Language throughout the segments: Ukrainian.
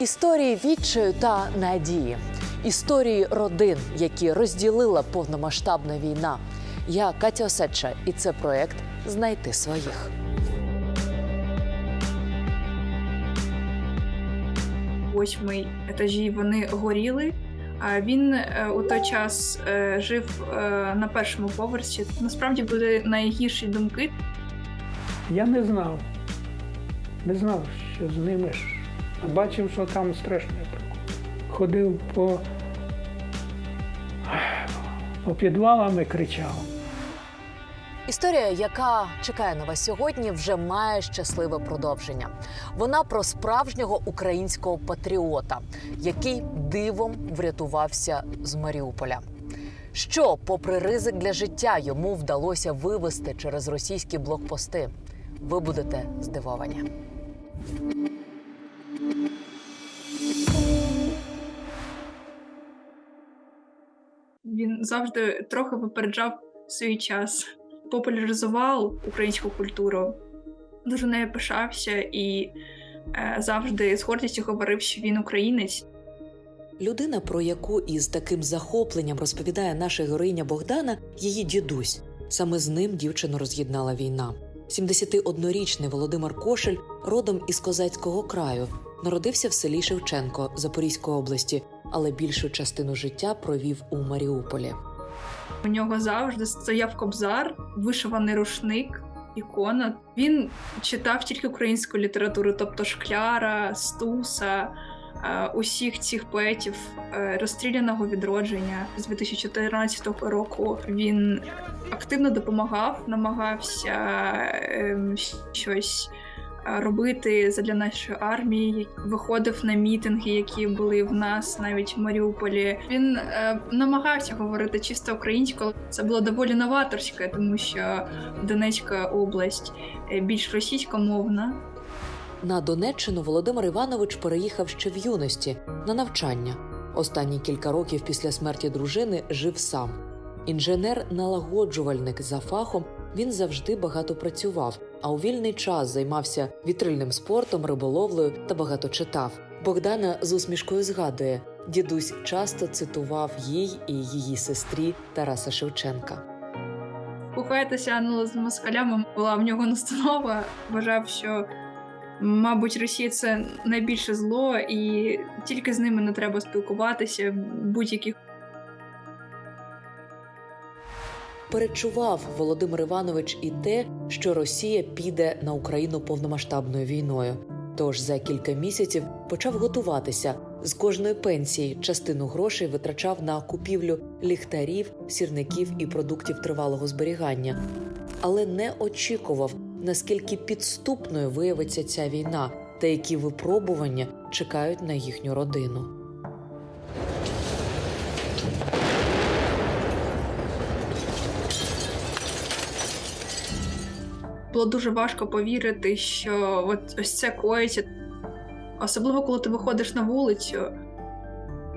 Історії відчаю та надії, історії родин, які розділила повномасштабна війна. Я Катя Осадча, і це проект Знайти своїх. восьмий етажі вони горіли. А він е, у той час е, жив е, на першому поверсі. Насправді були найгірші думки. Я не знав. Не знав, що з ними Бачив, що там страшне. Ходив по, по підвалам і кричав. Історія, яка чекає на вас сьогодні, вже має щасливе продовження. Вона про справжнього українського патріота, який дивом врятувався з Маріуполя. Що, попри ризик для життя, йому вдалося вивести через російські блокпости? Ви будете здивовані. Він завжди трохи випереджав свій час, популяризував українську культуру, дуже нею пишався і е, завжди з гордістю говорив, що він українець. Людина, про яку із таким захопленням розповідає наша героїня Богдана, її дідусь. Саме з ним дівчину роз'єднала війна. 71-річний Володимир Кошель, родом із козацького краю, народився в селі Шевченко Запорізької області, але більшу частину життя провів у Маріуполі. У нього завжди стояв кобзар, вишиваний рушник, ікона. Він читав тільки українську літературу, тобто Шкляра, Стуса, е, усіх цих поетів е, розстріляного відродження з 2014 року. Він активно допомагав, намагався ем, щось е, робити задля нашої армії. Виходив на мітинги, які були в нас навіть в Маріуполі. Він е, намагався говорити чисто українською. Це було доволі новаторське, тому що Донецька область е, більш російськомовна. На Донеччину Володимир Іванович переїхав ще в юності на навчання. Останні кілька років після смерті дружини жив сам. Інженер-налагоджувальник за фахом він завжди багато працював, а у вільний час займався вітрильним спортом, риболовлею та багато читав. Богдана з усмішкою згадує: дідусь часто цитував їй і її сестрі Тараса Шевченка. Кохайтеся ну, з москалями була в нього настанова. Вважав, що, мабуть, Росія це найбільше зло, і тільки з ними не треба спілкуватися. Будь-яких Перечував Володимир Іванович і те, що Росія піде на Україну повномасштабною війною. Тож за кілька місяців почав готуватися. З кожної пенсії частину грошей витрачав на купівлю ліхтарів, сірників і продуктів тривалого зберігання, але не очікував, наскільки підступною виявиться ця війна та які випробування чекають на їхню родину. Було дуже важко повірити, що от ось це коїться. Особливо, коли ти виходиш на вулицю.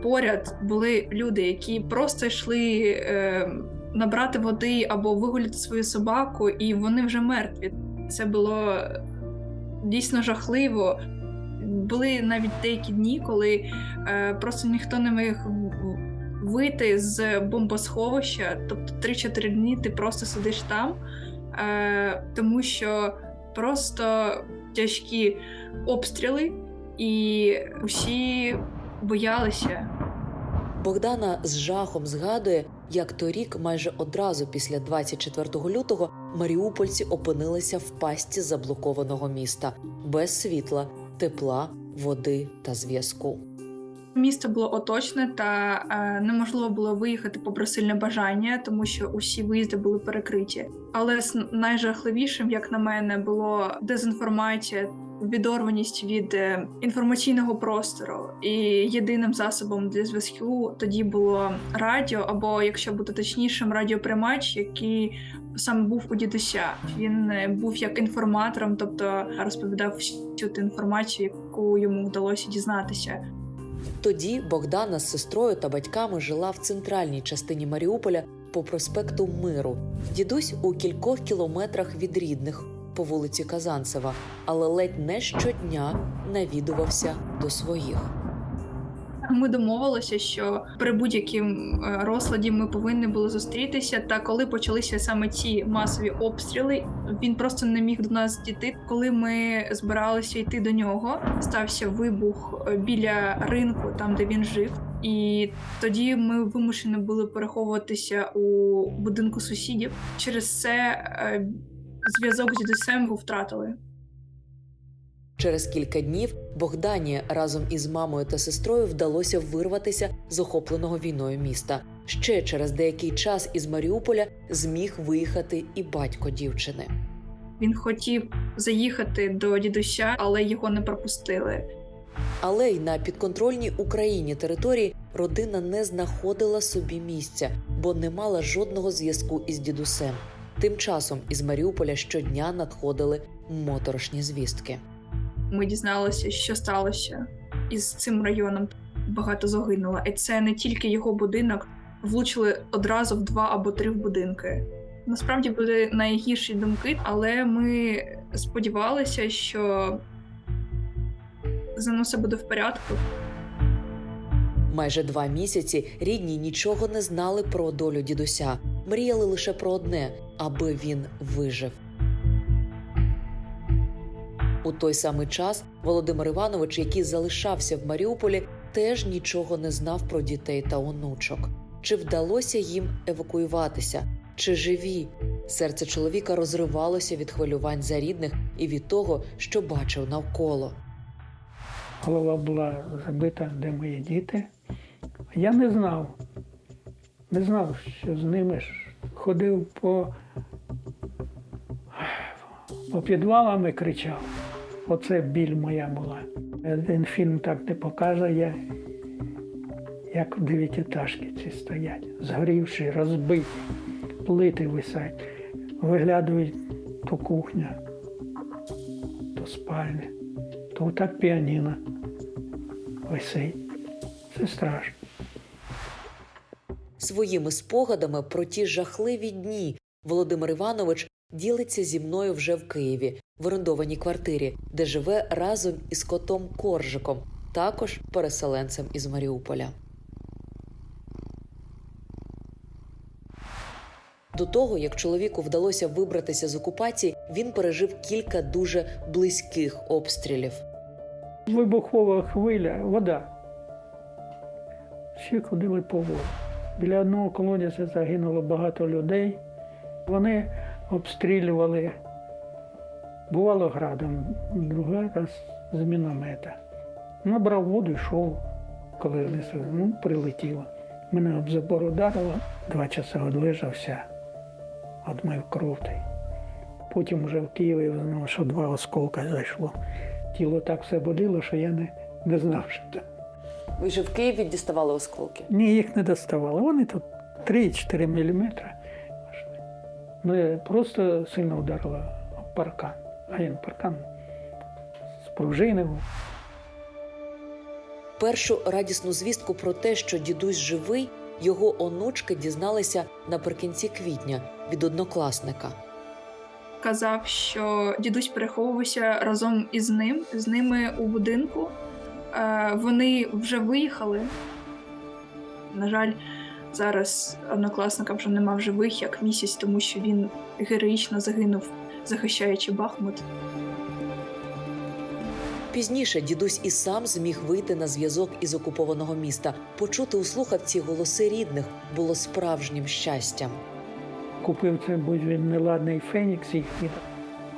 Поряд були люди, які просто йшли е, набрати води або вигуляти свою собаку, і вони вже мертві. Це було дійсно жахливо. Були навіть деякі дні, коли е, просто ніхто не міг вийти з бомбосховища. Тобто 3-4 дні ти просто сидиш там, тому що просто тяжкі обстріли, і усі боялися. Богдана з жахом згадує, як торік, майже одразу після 24 лютого, маріупольці опинилися в пастці заблокованого міста без світла, тепла, води та зв'язку. Місто було оточне та е, неможливо було виїхати попри сильне бажання, тому що усі виїзди були перекриті. Але найжахливішим, як на мене, було дезінформація, відорваність від е, інформаційного простору. І єдиним засобом для зв'язку тоді було радіо, або якщо бути точнішим, радіоприймач, який саме був у дідуся. Він е, був як інформатором, тобто розповідав всю ту інформацію, яку йому вдалося дізнатися. Тоді Богдана з сестрою та батьками жила в центральній частині Маріуполя по проспекту Миру. Дідусь у кількох кілометрах від рідних по вулиці Казанцева, але ледь не щодня навідувався до своїх. Ми домовилися, що при будь-яким е, розкладі ми повинні були зустрітися. Та коли почалися саме ці масові обстріли, він просто не міг до нас дійти. Коли ми збиралися йти до нього, стався вибух е, біля ринку, там де він жив. І тоді ми вимушені були переховуватися у будинку сусідів. Через це е, зв'язок з дідусем втратили. Через кілька днів Богдані разом із мамою та сестрою вдалося вирватися з охопленого війною міста. Ще через деякий час із Маріуполя зміг виїхати і батько дівчини. Він хотів заїхати до дідуся, але його не пропустили. Але й на підконтрольній Україні території родина не знаходила собі місця, бо не мала жодного зв'язку із дідусем. Тим часом із Маріуполя щодня надходили моторошні звістки. Ми дізналися, що сталося із цим районом. Багато загинуло. І це не тільки його будинок, влучили одразу в два або три будинки. Насправді були найгірші думки, але ми сподівалися, що за все буде в порядку. Майже два місяці рідні нічого не знали про долю дідуся, мріяли лише про одне, аби він вижив. У той самий час Володимир Іванович, який залишався в Маріуполі, теж нічого не знав про дітей та онучок. Чи вдалося їм евакуюватися, чи живі? Серце чоловіка розривалося від хвилювань за рідних і від того, що бачив навколо. Голова була забита, де мої діти. Я не знав, не знав, що з ними ж ходив по, по підвалам і кричав. Оце біль моя була. Один фільм так не показує, як в дев'ятиэтажки ці стоять, згорівши, розбиті, плити висять, виглядають то кухня, то спальня, то так піаніно висить. Це страшно. Своїми спогадами про ті жахливі дні Володимир Іванович ділиться зі мною вже в Києві, в орендованій квартирі, де живе разом із котом Коржиком, також переселенцем із Маріуполя. До того, як чоловіку вдалося вибратися з окупації, він пережив кілька дуже близьких обстрілів. Вибухова хвиля, вода. Всі ходили по воду. Біля одного колодязя загинуло багато людей. Вони обстрілювали, бувало градом, другий раз з міномета. Набрав воду, йшов, коли с- ну, прилетіло. Мене об забор ударило, два часи одлежався, одмив кров. Потім вже в Києві знав, що два осколка зайшло. Тіло так все боліло, що я не, не знав, що це. Ви вже в Києві діставали осколки. Ні, їх не доставали. Вони тут 3-4 міліметри. Ну, я просто сильно вдарила об паркан. А він паркан спружинив. Першу радісну звістку про те, що дідусь живий, його онучки дізналися наприкінці квітня від однокласника. Казав, що дідусь переховувався разом із ним, з ними у будинку. Е, Вони вже виїхали. На жаль, зараз однокласника вже нема в живих як місяць, тому що він героїчно загинув, захищаючи Бахмут. Пізніше дідусь і сам зміг вийти на зв'язок із окупованого міста. Почути у слухавці голоси рідних було справжнім щастям. Купив це, будь він неладний Фенікс і.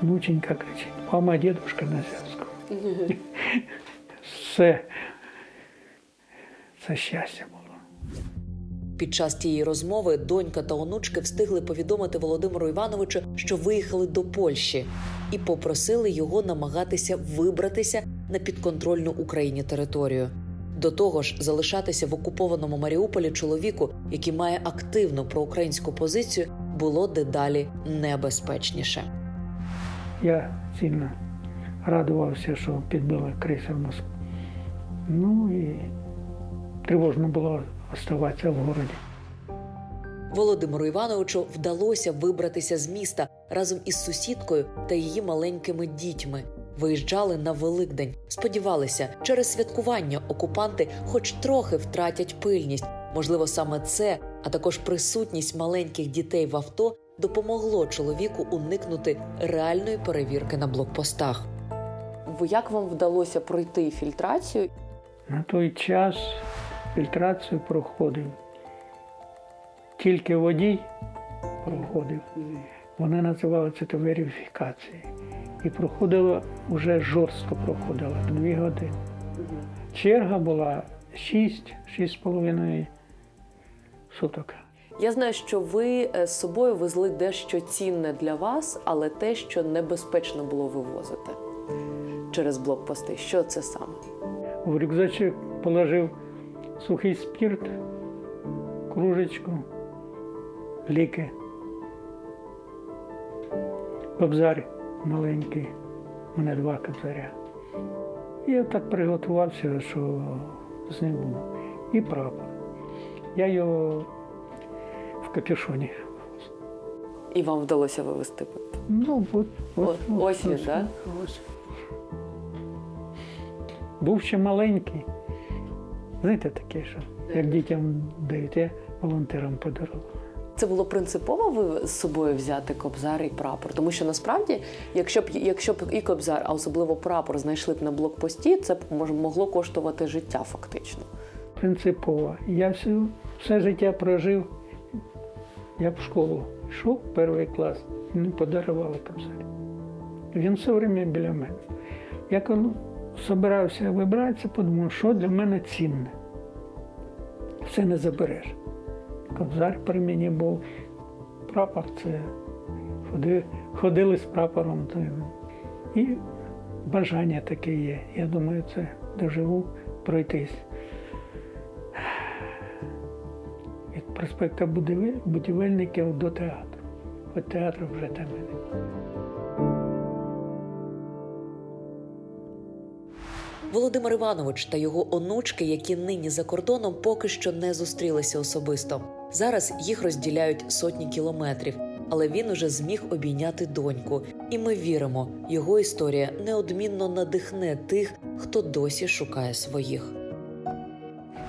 Внученька кричить, мама, дідушка на зв'язку. Все. Це щастя було. Під час тієї розмови донька та онучки встигли повідомити Володимиру Івановичу, що виїхали до Польщі, і попросили його намагатися вибратися на підконтрольну Україні територію. До того ж, залишатися в окупованому Маріуполі чоловіку, який має активну проукраїнську позицію, було дедалі небезпечніше. Я сильно радувався, що підбила крейсер Москву. Ну і тривожно було оставатися в городі. Володимиру Івановичу вдалося вибратися з міста разом із сусідкою та її маленькими дітьми. Виїжджали на Великдень. Сподівалися, через святкування окупанти хоч трохи втратять пильність. Можливо, саме це, а також присутність маленьких дітей в авто допомогло чоловіку уникнути реальної перевірки на блокпостах. Як вам вдалося пройти фільтрацію? На той час фільтрацію проходив. Тільки водій проходив. Вони називали це верифікацією. І проходила вже жорстко проходила дві години. Черга була 6-6,5 суток. Я знаю, що ви е, з собою везли дещо цінне для вас, але те, що небезпечно було вивозити через блокпости. Що це саме? В рюкзачок положив сухий спирт, кружечку, ліки, кобзар маленький, у мене два кобзаря. Я так приготувався, що з ним буду. І прапор. Я його в капюшоні. І вам вдалося вивезти? Ну, от, от, О- ось він, да? ось. Був ще маленький. Знаєте, таке, що як дітям дають, я волонтерам подарував. Це було принципово ви з собою взяти кобзар і прапор, тому що насправді, якщо б якщо б і кобзар, а особливо прапор знайшли б на блокпості, це б могло коштувати життя фактично. Принципово. Я все, все життя прожив. Я в школу йшов, перший клас, і мені подарували кобзар. Він все время біля мене. Я коли збирався вибратися, подумав, що для мене цінне. Все не забереш. Кобзар при мені був, прапор це ходи- ходили з прапором. І бажання таке є. Я думаю, це доживу пройтись. Від проспекта будівельників до театру. Хоч театр вже там. і Володимир Іванович та його онучки, які нині за кордоном, поки що не зустрілися особисто. Зараз їх розділяють сотні кілометрів, але він уже зміг обійняти доньку, і ми віримо, його історія неодмінно надихне тих, хто досі шукає своїх.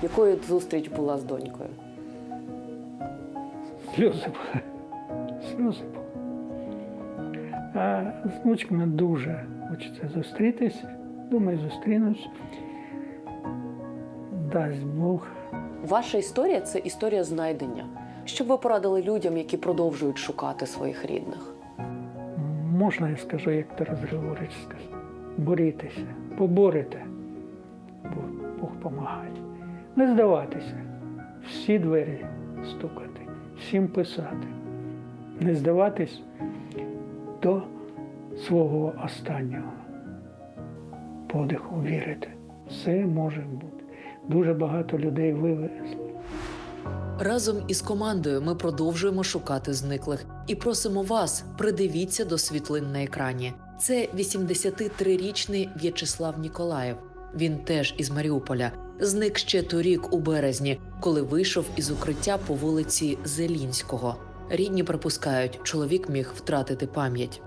Якою зустріч була з донькою? Сльози були. Сльози були. А з внучками дуже хочеться зустрітись. Думаю, зустрінусь. Дасть Бог. Ваша історія це історія знайдення. Що б ви порадили людям, які продовжують шукати своїх рідних? Можна я скажу, як Тарас Григорович сказав. Борітеся, поборете, бо Бог допомагає. Не здаватися, всі двері стукати, всім писати. Не здаватись до свого останнього подиху вірити. Все може бути. Дуже багато людей вивезли. Разом із командою ми продовжуємо шукати зниклих і просимо вас, придивіться до світлин на екрані. Це 83-річний В'ячеслав Ніколаєв. Він теж із Маріуполя. Зник ще торік у березні, коли вийшов із укриття по вулиці Зелінського. Рідні припускають, чоловік міг втратити пам'ять.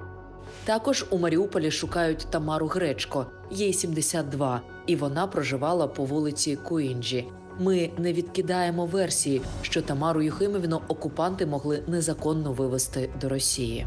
Також у Маріуполі шукають Тамару Гречко, їй 72, і вона проживала по вулиці Куінджі. Ми не відкидаємо версії, що Тамару Юхимівну окупанти могли незаконно вивезти до Росії.